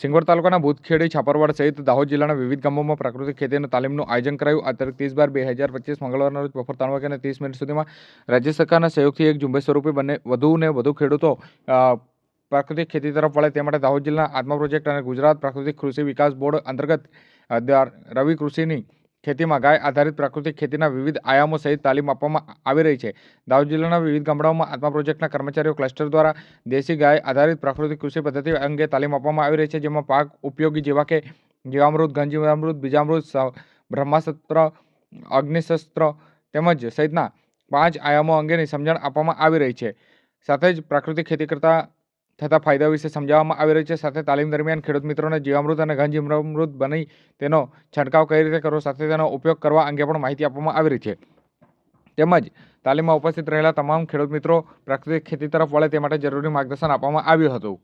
સિંગવડ તાલુકાના ભૂતખેડી છાપરવાડ સહિત દાહોદ જિલ્લાના વિવિધ ગામોમાં પ્રાકૃતિક ખેતીના તાલીમનું આયોજન કરાયું. આ તારીખ ત્રીસ બાર બે હજાર પચીસ મંગળવારના રોજ બપોર ત્રણ વાગ્યાના ત્રીસ મિનિટ સુધીમાં રાજ્ય સરકારના સહયોગથી એક ઝુંબેશ સ્વરૂપે બંને વધુ ને વધુ ખેડૂતો પ્રાકૃતિક ખેતી તરફ વળે તે માટે દાહોદ જિલ્લાના આત્મા પ્રોજેક્ટ અને ગુજરાત પ્રાકૃતિક કૃષિ વિકાસ બોર્ડ અંતર્ગત રવિ કૃષિની ખેતીમાં ગાય આધારિત પ્રાકૃતિક ખેતીના વિવિધ આયામો સહિત તાલીમ આપવામાં આવી રહી છે. દાહોદ જિલ્લાના વિવિધ ગામડાઓમાં આત્મા પ્રોજેક્ટના કર્મચારીઓ ક્લસ્ટર દ્વારા દેશી ગાય આધારિત પ્રાકૃતિક કૃષિ પદ્ધતિ અંગે તાલીમ આપવામાં આવી રહી છે, જેમાં પાક ઉપયોગી જેવા કે જીવામૃત, ગંજીવામૃત, બીજામૃત બ્રહ્માસ્ત્ર, અગ્નિશસ્ત્ર તેમજ સહિતના પાંચ આયામો અંગેની સમજણ આપવામાં આવી રહી છે. સાથે જ પ્રાકૃતિક ખેતી કરતા થતા ફાયદા વિશે સમજાવવામાં આવી રહ્યું છે. સાથે તાલીમ દરમિયાન ખેડૂત મિત્રોને જીવામૃત અને ઘનજીવામૃત બની તેનો છંટકાવ કઈ રીતે કરવો સાથે તેનો ઉપયોગ કરવા અંગે પણ માહિતી આપવામાં આવી રહી છે. તેમજ તાલીમમાં ઉપસ્થિત રહેલા તમામ ખેડૂત મિત્રો પ્રાકૃતિક ખેતી તરફ વળે તે માટે જરૂરી માર્ગદર્શન આપવામાં આવ્યું હતું.